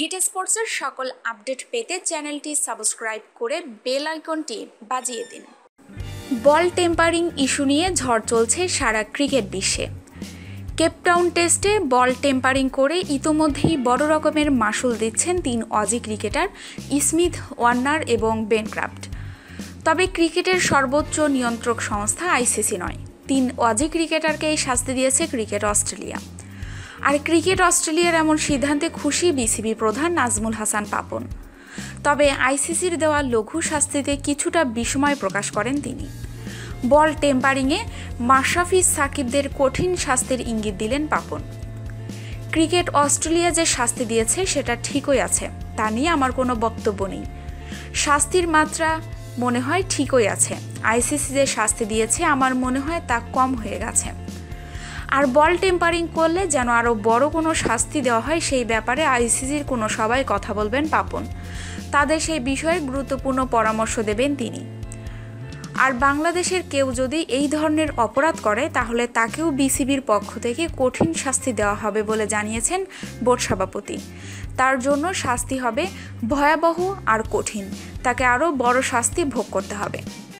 Hit স্পোর্টসের সকল update পেতে চ্যানেলটি সাবস্ক্রাইব করে বেল আইকনটি বাজিয়ে দিন। বল টেম্পারিং ইস্যু নিয়ে ঝড় চলছে সারা ক্রিকেট বিশ্বে। কেপটাউন টেস্টে বল টেম্পারিং করে ইতোমধ্যেই বড় রকমের মাসুল দিচ্ছেন তিন অজি ক্রিকেটার স্মিথ ওয়ার্নার এবং বেনক্রাফট তবে ক্রিকেটের সর্বোচ্চ নিয়ন্ত্রক সংস্থা আইসিসি নয়। তিন অজি ক্রিকেটারকে এই শাস্তি দিয়েছে ক্রিকেট অস্ট্রেলিয়া। আর ক্রিকেট অস্ট্রেলিয়ার এমন সিদ্ধান্তে খুশি বিসিবি প্রধান নাজমুল হাসান পাপন। তবে আইসিসির দেওয়া লঘু শাস্তিতে কিছুটা বিস্ময় প্রকাশ করেন তিনি। বল টেম্পারিংয়ে মাশরাফি সাকিবদের কঠিন শাস্তির ইঙ্গিত দিলেন পাপন। ক্রিকেট অস্ট্রেলিয়া যে শাস্তি দিয়েছে সেটা ঠিকই আছে, তা নিয়ে আমার কোনো বক্তব্য নেই। শাস্তির মাত্রা মনে হয় ঠিকই আছে। আইসিসি যে শাস্তি দিয়েছে, আমার মনে হয় তা কম হয়ে গেছে। আর বল টেম্পারিং করলে যেন আরও বড় কোনো শাস্তি দেওয়া হয়, সেই ব্যাপারে আইসিসির কোনো সবাই কথা বলবেন পাপন। তাদের সেই বিষয়ে গুরুত্বপূর্ণ পরামর্শ দেবেন তিনি। আর বাংলাদেশের কেউ যদি এই ধরনের অপরাধ করে, তাহলে তাকেও বিসিবির পক্ষ থেকে কঠিন শাস্তি দেওয়া হবে বলে জানিয়েছেন বোর্ড সভাপতি। তার জন্য শাস্তি হবে ভয়াবহ আর কঠিন। তাকে আরও বড় শাস্তি ভোগ করতে হবে।